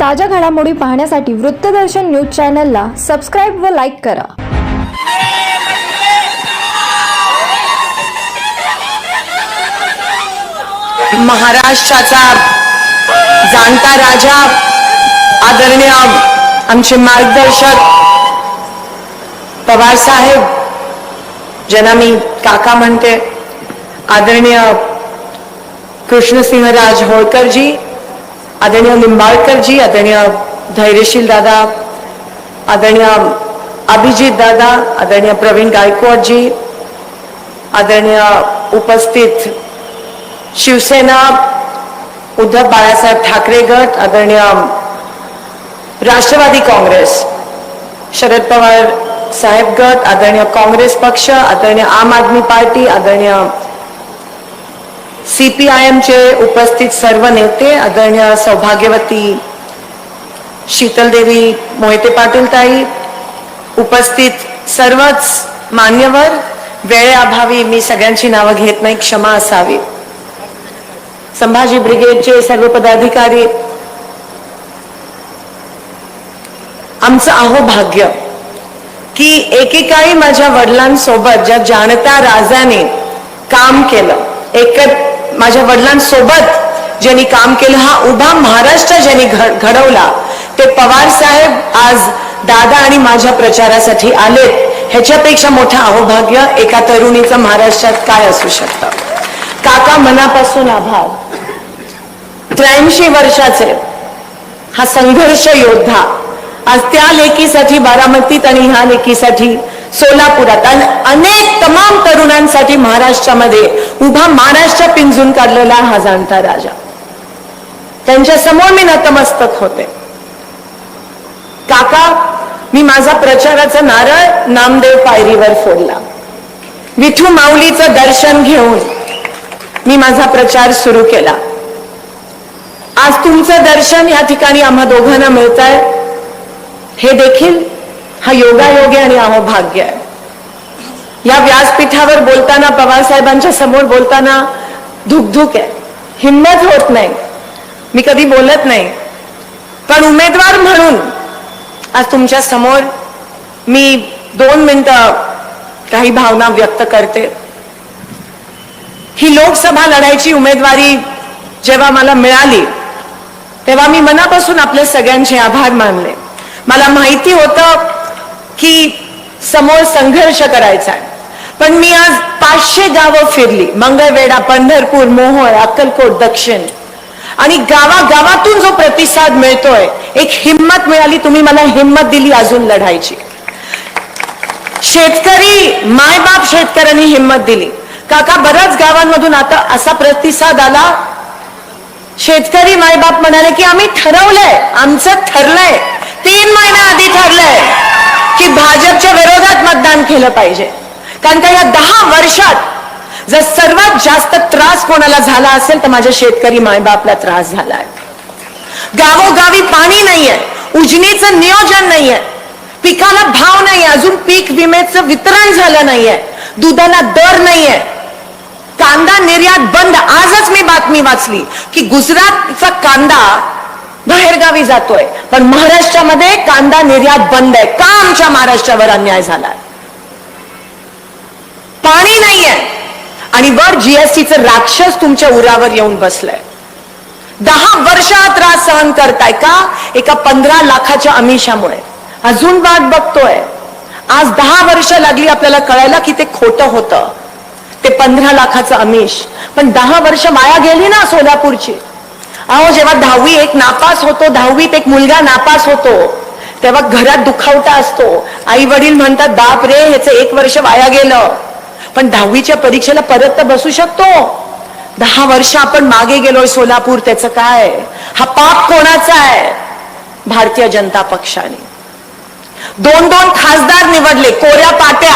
ताज्या घडामोडी पाहण्यासाठी वृत्तदर्शन न्यूज चॅनलला सबस्क्राईब व लाईक करा. महाराष्ट्राचा जाणता राजा आदरणीय आमचे मार्गदर्शक पवार साहेब ज्यांना मी काका म्हणते आदरणीय कृष्णसिंहराज होळकरजी आदरणीय लिंबाळकरजी आदरणीय धैर्यशील दादा आदरणीय अभिजित दादा आदरणीय प्रवीण गायकवाडजी आदरणीय उपस्थित शिवसेना उद्धव बाळासाहेब ठाकरे गट आदरणीय राष्ट्रवादी काँग्रेस शरद पवार साहेब गट आदरणीय काँग्रेस पक्ष आदरणीय आम आदमी पार्टी आदरणीय सीपीआयएमचे उपस्थित सर्व नेते आदरणीय सौभाग्यवती शीतलदेवी मोहिते पाटील ताई उपस्थित सर्वच मान्यवर वेळेअभावी मी सगळ्यांची नावं घेत नाही क्षमा असावी. संभाजी ब्रिगेडचे सर्व पदाधिकारी आमचं अहो भाग्य की एकेकाळी माझ्या वडिलांसोबत ज्या जाणता राजाने काम केलं एकच माझ्या वडिलांसोबत ज्यांनी काम केलं हा उभा महाराष्ट्र ज्यांनी घडवला ते पवार साहेब आज दादा आणि माझ्या प्रचारासाठी आलेत. ह्याच्यापेक्षा मोठं अहोभाग्य एका तरुणीचं महाराष्ट्रात काय असू शकतं? काका मनापासून आभार. त्र्याऐंशी वर्षाचे हा संघर्ष योद्धा. आज त्या लेकीसाठी बारामतीत आणि ह्या लेकीसाठी सोलापुरात. आणि अनेक तमाम तरुणांसाठी महाराष्ट्रामध्ये उभा महाराष्ट्र पिंजून काढलेला हा जाणता राजा. त्यांच्यासमोर मी नतमस्तक होते. काका मी माझा प्रचाराचा नारळ नामदेव पायरीवर फोडला. विठू माऊलीचं दर्शन घेऊन मी माझा प्रचार सुरू केला. आज तुमचं दर्शन या ठिकाणी आम्हा दोघांना मिळत आहे हे देखील हा योगायोग आहे आणि अहो भाग्य आहे. या व्यासपीठावर बोलताना पवार साहेबांच्या समोर बोलताना धुकधुक आहे. हिंमत होत नाही. मी कधी बोलत नाही. पण उमेदवार म्हणून आज तुमच्यासमोर मी दोन मिनटं काही भावना व्यक्त करते. ही लोकसभा लढायची उमेदवारी जेव्हा मला मिळाली तेव्हा मी मनापासून आपल्या सगळ्यांचे आभार मानले. मला माहिती होतं की समोर संघर्ष करायचा आहे. पण मी आज पाचशे गावं फिरली. मंगळवेढा पंढरपूर मोहोळ अक्कलकोट दक्षिण. आणि गावागावातून जो प्रतिसाद मिळतोय एक हिंमत मिळाली तुम्ही मला हिंमत दिली अजून लढायची. शेतकरी मायबाप शेतकऱ्यांनी हिंमत दिली. काका बऱ्याच गावांमधून आता असा प्रतिसाद आला. शेतकरी मायबाप म्हणाले की आम्ही ठरवलंय आमचं ठरलंय. तीन महिना आधी ठरलंय की भाजपच्या विरोधात मतदान केलं पाहिजे. कारण का या दहा वर्षात जर सर्वात जास्त त्रास कोणाला झाला असेल तर माझ्या शेतकरी मायबापला त्रास झालाय. गावोगावी पाणी नाहीये उजनीचं नियोजन नाहीये पिकाला भाव नाहीये अजून पीक विम्याचं वितरण झालं नाहीये दुधाला दर नाहीये. कांदा निर्यात बंद. आजच मी बातमी वाचली की गुजरातचा कांदा बाहेरगावी जातोय पण महाराष्ट्रामध्ये कांदा निर्यात बंद आहे. का आमच्या महाराष्ट्रावर अन्याय झाला पाणी नाहीये. आणि वर जीएसटीचं राक्षस तुमच्या उरावर येऊन बसलंय. दहा वर्षात त्रास सहन करताय का? एका पंधरा लाखाच्या अमिषामुळे. अजून वाट बघतोय. आज दहा वर्ष लागली आपल्याला कळायला की ते खोटं होतं. ते पंधरा लाखाचं अमिष. पण दहा वर्ष माया गेली ना सोलापूरची. अहो जेव्हा दहावी एक नापास होतो दहावीत एक मुलगा नापास होतो तेव्हा घरात दुखावटा असतो. आई वडील म्हणतात बाप रे ह्याचं एक वर्ष वाया गेलं. पण दहावीच्या परीक्षेला परत तर बसू शकतो. दहा वर्ष आपण मागे गेलोय सोलापूर त्याचं काय? हा पाप कोणाचा आहे? भारतीय जनता पक्षाने. दोन दोन खासदार निवडले कोऱ्या पाट्या.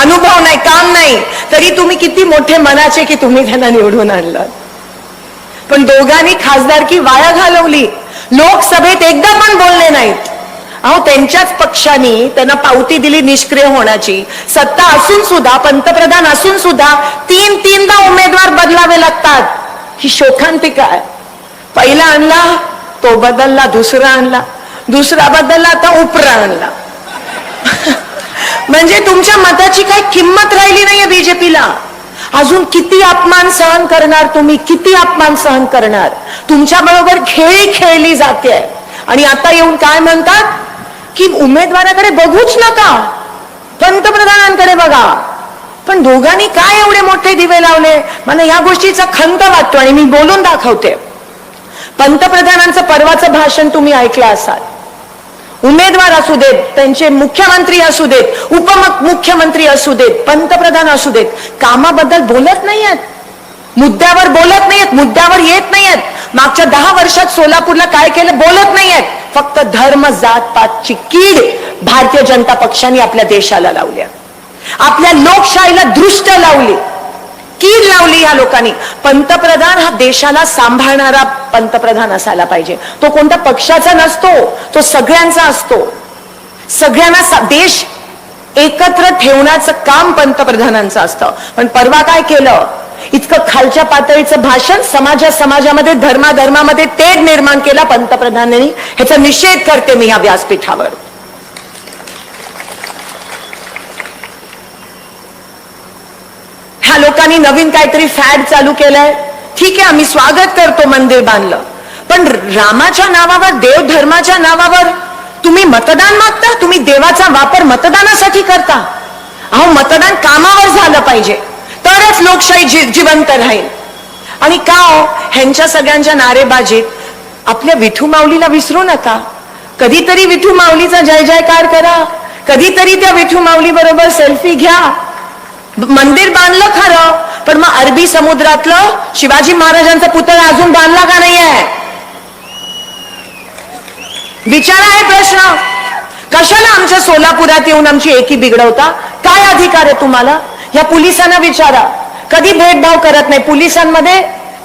अनुभव नाही काम नाही. तरी तुम्ही किती मोठे मनाचे की तुम्ही त्यांना निवडून आणलं. पण दोघांनी खासदारकी वाया घालवली. लोकसभेत एकदा पण बोलले नाहीत. अहो त्यांच्याच पक्षाने त्यांना पावती दिली निष्क्रिय होण्याची. सत्ता असून सुद्धा पंतप्रधान असून सुद्धा तीन तीनदा उमेदवार बदलावे लागतात. ही शोकांतिका आहे. पहिला आणला तो बदलला दुसरा आणला. दुसरा बदलला आता उपरा आणला. म्हणजे तुमच्या मताची काही किंमत राहिली नाहीये बीजेपीला. अजून किती अपमान सहन करणार तुम्ही? किती अपमान सहन करणार? तुमच्या बरोबर खेळी खेळली जाते. आणि आता येऊन काय म्हणतात? की उमेदवाराकडे बघूच नका. पंतप्रधानांकडे बघा. पण दोघांनी काय एवढे मोठे दिवे लावले? मला या गोष्टीचा खंत वाटतो आणि मी बोलून दाखवते. पंतप्रधानांचं परवाचं भाषण तुम्ही ऐकलं असाल. उमेदवार असू देत त्यांचे मुख्यमंत्री असू देत उपमुख्यमंत्री असू देत पंतप्रधान असू देत कामाबद्दल बोलत नाहीयेत. मुद्द्यावर बोलत नाहीयेत मुद्द्यावर येत नाहीयेत. मागच्या दहा वर्षात सोलापूरला काय केलं बोलत नाहीयेत. फक्त धर्म जात पातची कीड भारतीय जनता पक्षाने आपल्या देशाला लावल्या आपल्या लोकशाहीला दृष्ट लावली. कीड लावली या लोकांनी. पंतप्रधान हा देशाला सांभाळणारा पंतप्रधान असायला पाहिजे. तो कोणत्या पक्षाचा नसतो तो सगळ्यांचा असतो. सगळ्यांना देश एकत्र ठेवण्याचं काम पंतप्रधानांचं असतं. पण परवा काय केलं? इतकं खालच्या पातळीचं भाषण समाजा समाजामध्ये धर्माधर्मामध्ये तेढ निर्माण केला पंतप्रधानांनी. ह्याचा निषेध करते मी या व्यासपीठावर. ह्या लोकांनी नवीन काहीतरी फॅड चालू केलाय. ठीक आहे आम्ही स्वागत करतो मंदिर बांधलं. पण रामाच्या नावावर देव धर्माच्या नावावर तुम्ही मतदान मागता? तुम्ही देवाचा वापर मतदानासाठी करता? अहो मतदान कामावर झालं पाहिजे. तरच लोकशाही जी जिवंत राहील. आणि का हो? ह्यांच्या सगळ्यांच्या नारेबाजीत आपल्या विठू माऊलीला विसरू नका. कधीतरी विठू माऊलीचा जय जयकार करा. कधीतरी त्या विठू माऊली बरोबर सेल्फी घ्या. मंदिर बांधलं खरं पण मग अरबी समुद्रातलं शिवाजी महाराजांचा पुतळा अजून बांधला का नाही आहे विचारा आहे प्रश्न. कशाला आमच्या सोलापुरात येऊन आमची एकी बिघडवता? काय अधिकार आहे तुम्हाला? या पोलिसांना विचारा. कधी भेदभाव करत नाही. पोलिसांमध्ये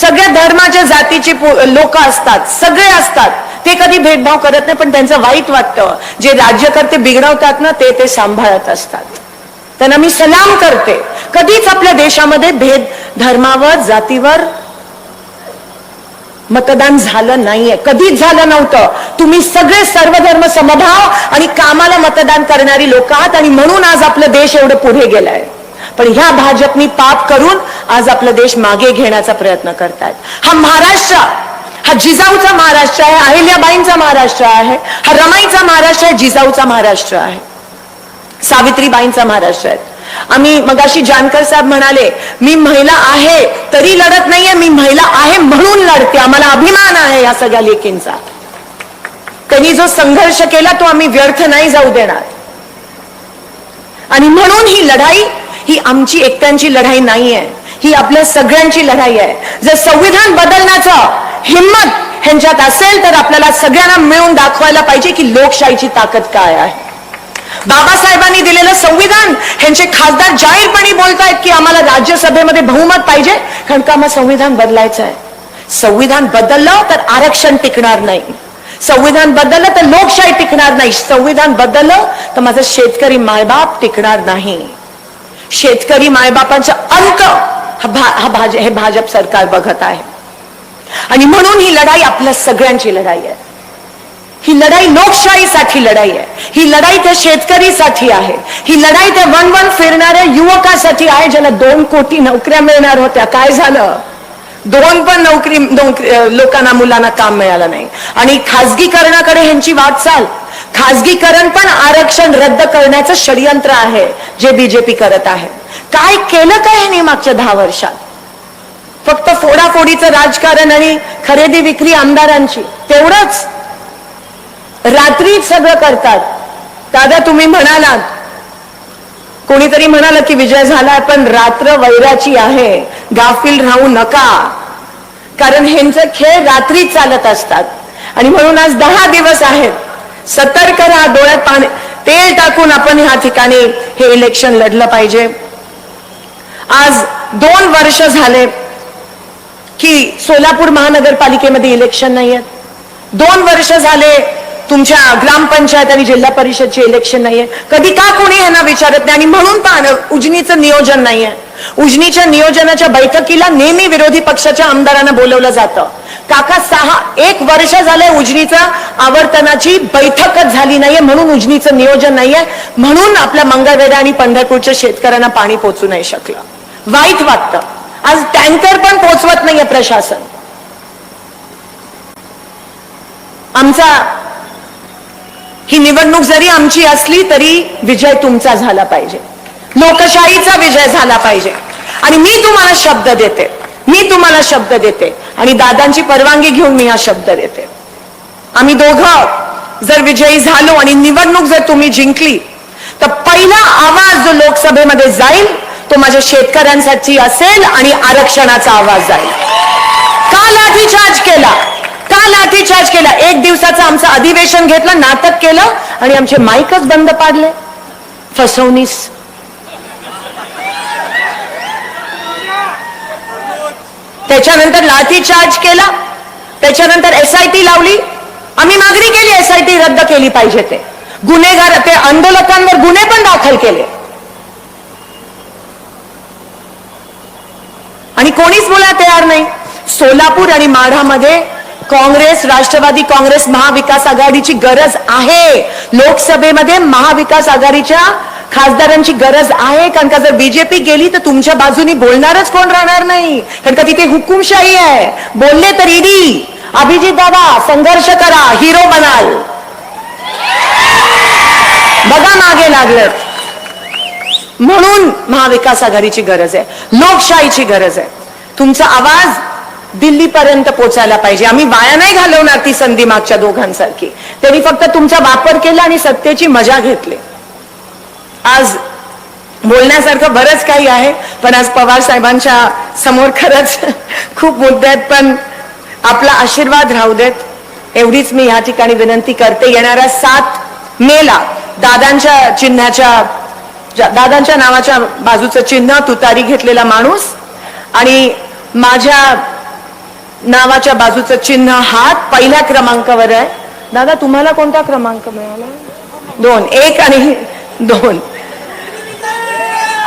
सगळ्या धर्माच्या जातीचे लोक असतात. सगळे असतात. ते कधी भेदभाव करत नाही पण त्यांचं वाईट वाटतं. जे राज्यकर्ते बिघडवतात ना ते ते सांभाळत असतात. त्यांना मी सलाम करते. कधीच आपल्या देशामध्ये भेद धर्मावर जातीवर मतदान झालं नाहीये. कधीच झालं नव्हतं. तुम्ही सगळे सर्वधर्म समभाव आणि कामाला मतदान करणारी लोक आहात आणि म्हणून आज आपलं देश एवढं पुढे गेलाय. पण ह्या भाजपनी पाप करून आज आपला देश मागे घेण्याचा प्रयत्न करतायत. हा महाराष्ट्र हा जिजाऊचा महाराष्ट्र आहे अहिल्याबाईंचा महाराष्ट्र आहे हा रमाईचा महाराष्ट्र आहे जिजाऊचा महाराष्ट्र आहे सावित्रीबाईंचा महाराष्ट्र आहे. आम्ही मगाशी जानकर साहेब म्हणाले मी महिला आहे तरी लढत नाहीये मी महिला आहे म्हणून लढते आम्हाला अभिमान आहे या सगळ्या लेकींचा. त्यांनी जो संघर्ष केला तो आम्ही व्यर्थ नाही जाऊ देणार. आणि म्हणून ही लढाई ही आमची एकट्यांची लढाई नाहीये. ही आपल्या सगळ्यांची लढाई आहे. जर संविधान बदलण्याचं हिंमत ह्यांच्यात असेल तर आपल्याला सगळ्यांना मिळून दाखवायला पाहिजे की लोकशाहीची ताकद काय आहे. बाबासाहेबांनी दिलेलं संविधान ह्यांचे खासदार जाहीरपणे बोलतायत की आम्हाला राज्यसभेमध्ये बहुमत पाहिजे कारण का आम्हाला संविधान बदलायचं आहे संविधान बदललं तर आरक्षण टिकणार नाही. संविधान बदललं तर लोकशाही टिकणार नाही. संविधान बदललं तर माझं शेतकरी मायबाप टिकणार नाही. शेतकरी मायबापांचा अंक हा भा- हा भाज हे भाजप सरकार बघत आहे. आणि म्हणून ही लढाई आपल्या सगळ्यांची लढाई आहे. ही लढाई लोकशाहीसाठी लढाई आहे. ही लढाई त्या शेतकरीसाठी आहे. ही लढाई त्या वन वन फिरणाऱ्या युवकासाठी आहे ज्याला दोन कोटी नोकऱ्या मिळणार होत्या. काय झालं? दोन पण नोकरी नोकरी लोकांना मुलांना काम मिळालं नाही. आणि खाजगीकरणाकडे ह्यांची वाटचाल. खाजगीकरण पण आरक्षण रद्द करण्याचं षडयंत्र आहे जे बीजेपी करत आहे. काय केलं काय यांनी मागच्या दहा वर्षात? फक्त फोडाफोडीचं राजकारण आणि खरेदी विक्री आमदारांची तेवढंच. रात्रीच सगळं करतात. दादा तुम्ही म्हणालात. कोणीतरी म्हणाल की विजय झाला पण रात्र वैराची आहे. गाफील राहू नका. कारण ह्यांचे खेळ रात्रीच चालत असतात. आणि म्हणून आज दहा दिवस आहेत. सतर्क राहा डोळ्यात पाणी तेल टाकून आपण ह्या ठिकाणी हे इलेक्शन लढलं पाहिजे. आज दोन वर्ष झाले की सोलापूर महानगरपालिकेमध्ये इलेक्शन नाही आहेत. दोन वर्ष झाले तुमच्या ग्रामपंचायत आणि जिल्हा परिषदचे इलेक्शन नाहीये कधी का कोणी यांना विचारत नाही आणि म्हणून पाहणं उजनीचं नियोजन नाहीये उजनीच्या नियोजनाच्या बैठकीला नेहमी विरोधी पक्षाच्या आमदारांना बोलवलं जातं. काका सहा एक वर्ष झालंय उजनीचा. आवर्तनाची बैठकच झाली नाहीये म्हणून उजनीचं नियोजन नाहीये. म्हणून आपल्या मंगळवेढा आणि पंढरपूरच्या शेतकऱ्यांना पाणी पोचू नाही शकलं. वाईट वाटतं. आज टँकर पण पोचवत नाहीये प्रशासन. आमचा ही निवडणूक जरी आमची असली तरी विजय तुमचा झाला पाहिजे. लोकशाहीचा विजय झाला पाहिजे. आणि मी तुम्हाला शब्द देते. मी तुम्हाला शब्द देते. आणि दादांची परवानगी घेऊन मी हा शब्द देते. आम्ही दोघं जर विजयी झालो आणि निवडणूक जर तुम्ही जिंकली तर पहिला आवाज जो लोकसभेमध्ये जाईल तो माझ्या शेतकऱ्यांसाठी असेल आणि आरक्षणाचा आवाज जाईल. का लाठीचार्ज केला. का लाठीचार्ज केला. एक दिवसाचं आमचं अधिवेशन घेतलं नाटक केलं आणि आमचे माईकच बंद पाडले. फसवणीस. त्याच्यानंतर लाठीचार्ज केला. त्याच्यानंतर टी लावली. आम्ही मागणी केली एस आय टी रद्द केली पाहिजे ते. गुन्हेगार ते आंदोलकांवर गुन्हे पण दाखल केले. आणि कोणीच बोलायला तयार नाही. सोलापूर आणि माढामध्ये काँग्रेस राष्ट्रवादी काँग्रेस महाविकास आघाडीची गरज आहे. लोकसभेमध्ये महाविकास आघाडीच्या खासदारांची गरज आहे. कारण का जर बीजेपी गेली तर तुमच्या बाजूनी बोलणारच कोण राहणार नाही? कारण का तिथे हुकुमशाही आहे. बोलले तर ईडी. अभिजित दादा संघर्ष करा हिरो बनाल. बघा मागे लागलं. म्हणून महाविकास आघाडीची गरज आहे. लोकशाहीची गरज आहे. तुमचा आवाज दिल्लीपर्यंत पोचायला पाहिजे. आम्ही वाया नाही घालवणार ती संधी मागच्या दोघांसारखी. त्यांनी फक्त तुमचा वापर केला आणि सत्तेची मजा घेतली. आज बोलण्यासारखं बरंच काही आहे पण आज पवार साहेबांच्या समोर खरंच खूप मुद्दे आहेत पण आपला आशीर्वाद राहू देत. एवढीच मी या ठिकाणी विनंती करते. येणाऱ्या सात मेला दादांच्या चिन्हाच्या दादांच्या नावाच्या बाजूचं चिन्ह तुतारी घेतलेला माणूस आणि माझ्या नावाच्या बाजूचं चिन्ह हात पहिल्या क्रमांकावर आहे. दादा तुम्हाला कोणता क्रमांक मिळाला? दोन. एक आणि दोन.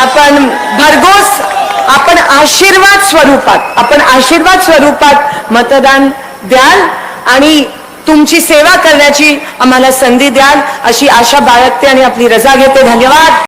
आपण भरघोस आपण आशीर्वाद स्वरूपात आपण आशीर्वाद स्वरूपात मतदान द्याल आणि तुमची सेवा करण्याची आम्हाला संधी द्याल अशी आशा बाळगते आणि आपली रजा घेते. धन्यवाद.